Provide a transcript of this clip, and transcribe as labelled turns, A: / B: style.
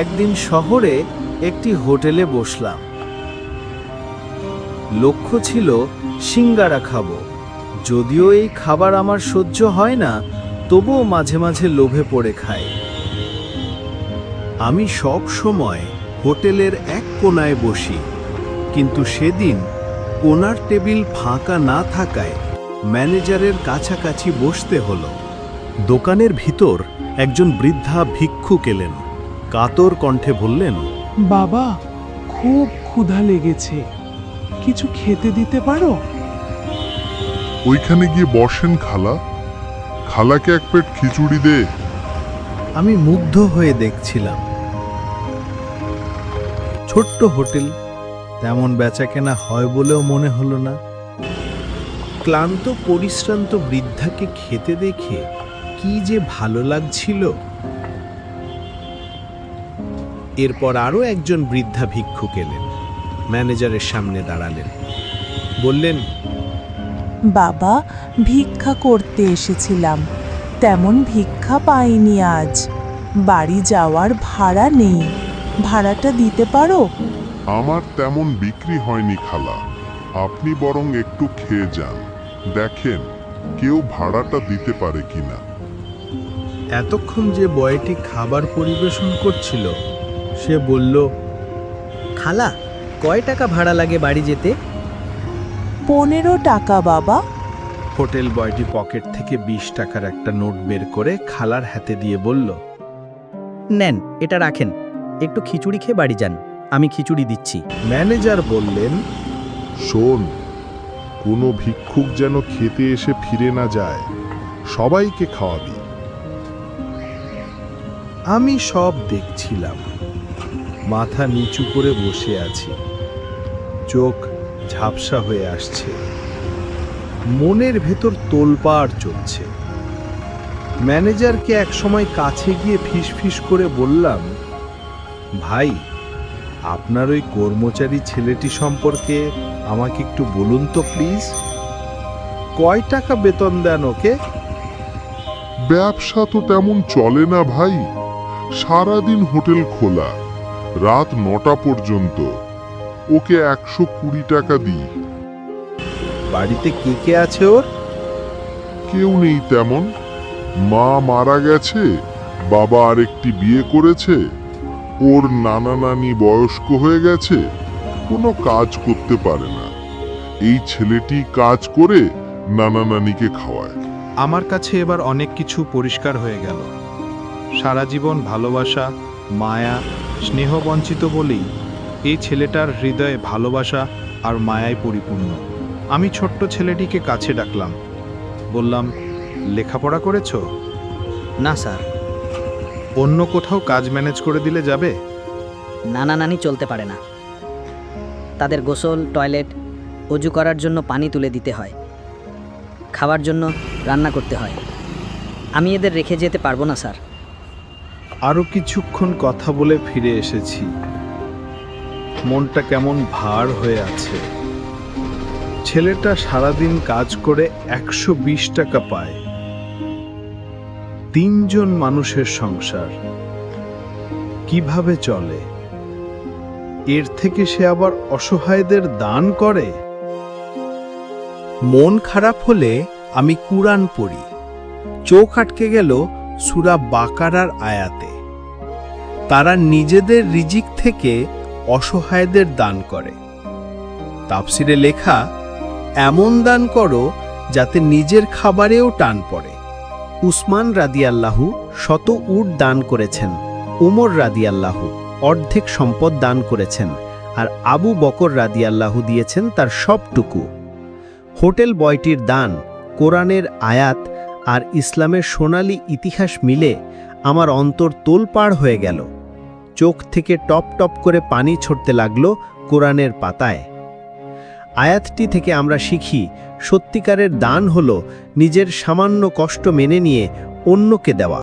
A: একদিন শহরে একটি হোটেলে বসলাম। লক্ষ্য ছিল সিঙ্গারা খাব। যদিও এই খাবার আমার সহ্য হয় না, তবুও মাঝে মাঝে লোভে পড়ে খাই। আমি সব সময় হোটেলের এক কোনায় বসি, কিন্তু সেদিন কোনার টেবিল ফাঁকা না থাকায় ম্যানেজারের কাছাকাছি বসতে হলো। দোকানের ভিতর একজন বৃদ্ধা ভিক্ষুক এলেন। কাতর কণ্ঠে বললেন
B: বাবা খুব ক্ষুধা লেগেছে। কিছু খেতে দিতে পারো?
C: ওইখানে গিয়ে বসেন খালা। খালাকে এক প্লেট খিচুড়ি দে।
A: আমি মুগ্ধ হয়ে দেখছিলাম। ছোট্ট হোটেল তেমন বেচাকেনা হয় বলেও মনে হলো না। ক্লান্ত পরিশ্রান্ত বৃদ্ধাকে খেতে দেখে কি যে ভালো লাগছিল। এরপর আরও একজন বৃদ্ধা ভিক্ষুক এলেন। ম্যানেজারের সামনে দাঁড়ালেন। বললেন
D: বাবা ভিক্ষা করতে এসেছিলাম। তেমন ভিক্ষা পাইনি আজ। বাড়ি যাওয়ার ভাড়া নেই। ভাড়াটা দিতে পারো?
C: আমার তেমন বিক্রি হয়নি খালা। আপনি বরং একটু খেয়ে যান। দেখেন কেউ ভাড়াটা দিতে পারে কিনা?
A: এতক্ষণ যে বয়টি খাবার পরিবেশন করছিল সে বলল
E: খালা কয় টাকা ভাড়া লাগে বাড়ি যেতে?
D: পনেরো টাকা বাবা।
A: হোটেল বয়টি পকেট থেকে বিশ টাকার একটা নোট বের করে খালার হাতে দিয়ে বলল
E: নেন এটা রাখেন। একটু খিচুড়ি খেয়ে বাড়ি যান। আমি খিচুড়ি দিচ্ছি।
A: ম্যানেজার বললেন
C: শোন কোনো ভিক্ষুক যেন খেতে এসে ফিরে না যায়। সবাইকে খাওয়াবি।
A: আমি সব দেখছিলাম। মাথা নিচু করে বসে আছি। চোখ ঝাপসা হয়ে আসছে। মনের ভেতর তোলপাড় চলছে। ম্যানেজারকে একসময় কাছে গিয়ে ফিসফিস করে বললাম, ভাই, আপনার ওই কর্মচারী ছেলেটি সম্পর্কে আমাকে একটু বলুন তো প্লিজ। কয় টাকা বেতন দেন ওকে?
C: ব্যবসা তো তেমন চলে না ভাই। সারাদিন হোটেল খোলা। রাত নটা পর্যন্ত। ওকে একশো কুড়ি টাকা দিই।
A: বাড়িতে কে কে আছে ওর?
C: কেউ নেই তেমন। মা মারা গেছে বাবা আরেকটি বিয়ে করেছে ওর নানা নানি বয়স্ক হয়ে গেছে কোনো কাজ করতে পারে না। এই ছেলেটি কাজ করে নানা নানিকে খাওয়ায়।
F: আমার কাছে এবার অনেক কিছু পরিষ্কার হয়ে গেল। সারা জীবন ভালোবাসা মায়া স্নেহ বঞ্চিত বলেই এই ছেলেটার হৃদয়ে ভালোবাসা আর মায়ায় পরিপূর্ণ। আমি ছোট্ট ছেলেটিকে কাছে ডাকলাম। বললাম লেখাপড়া করেছ?
E: না স্যার।
F: অন্য কোথাও কাজ ম্যানেজ করে দিলে যাবে?
E: নানা নানি চলতে পারে না। তাদের গোসল টয়লেট অজু করার জন্য পানি তুলে দিতে হয়। খাওয়ার জন্য রান্না করতে হয়। আমি এদের রেখে যেতে পারব না স্যার।
A: আরও কিছুক্ষণ কথা বলে ফিরে এসেছি। মনটা কেমন ভার হয়ে আছে। ছেলেটা সারাদিন কাজ করে একশো বিশ টাকা পায়। তিনজন মানুষের সংসার। কীভাবে চলে? এর থেকে সে আবার অসহায়দের দান করে? মন খারাপ হলে আমি কুরআন পড়ি। চোখ আটকে গেল সুরা বাকারার আয়াতে। তারা নিজেদের রিজিক থেকে অসহায়দের দান করে। তাফসিরে লেখা, এমন দান করো যাতে নিজের খাবারেও টান পড়ে। উসমান রাদিয়াল্লাহু শত উট দান করেছেন, উমর রাদিয়াল্লাহু অর্ধেক সম্পদ দান করেছেন, আর আবু বকর রাদিয়াল্লাহু দিয়েছেন তার সবটুকু। হোটেল বয়টির দান কোরআনের আয়াত আর ইসলামের সোনালি ইতিহাস মিলে আমার অন্তর তোলপাড় হয়ে গেল। চোখ থেকে টপ টপ করে পানি ছড়তে লাগল কোরআনের পাতায়। আয়াতটি থেকে আমরা শিখি, সত্যিকারের দান হল নিজের সামান্য কষ্ট মেনে নিয়ে অন্যকে দেওয়া।